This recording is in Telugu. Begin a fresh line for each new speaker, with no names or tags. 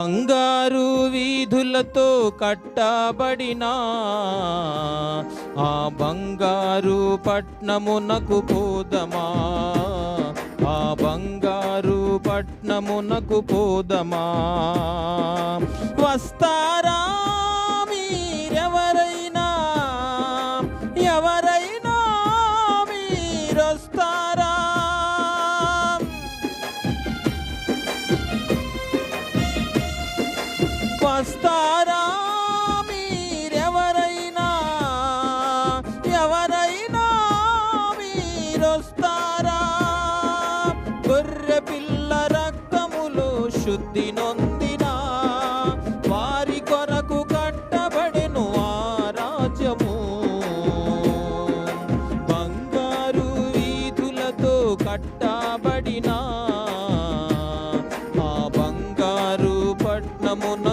బంగారు వీధులతో కట్టబడిన ఆ బంగారు పట్నమునకు పోదమా? ఆ బంగారు పట్నమునకు పోదమా? వస్తారా మీరెవరైనా? ఎవరైనా మీరొస్తారా వస్తారా? గొర్రె పిల్ల రక్తములో శుద్ధి నొందిన? వారి కొరకు కట్టబడెను ఆ రాజ్యము. బంగారు వీధులతో కట్టబడిన? ఆ బంగారు పట్నమున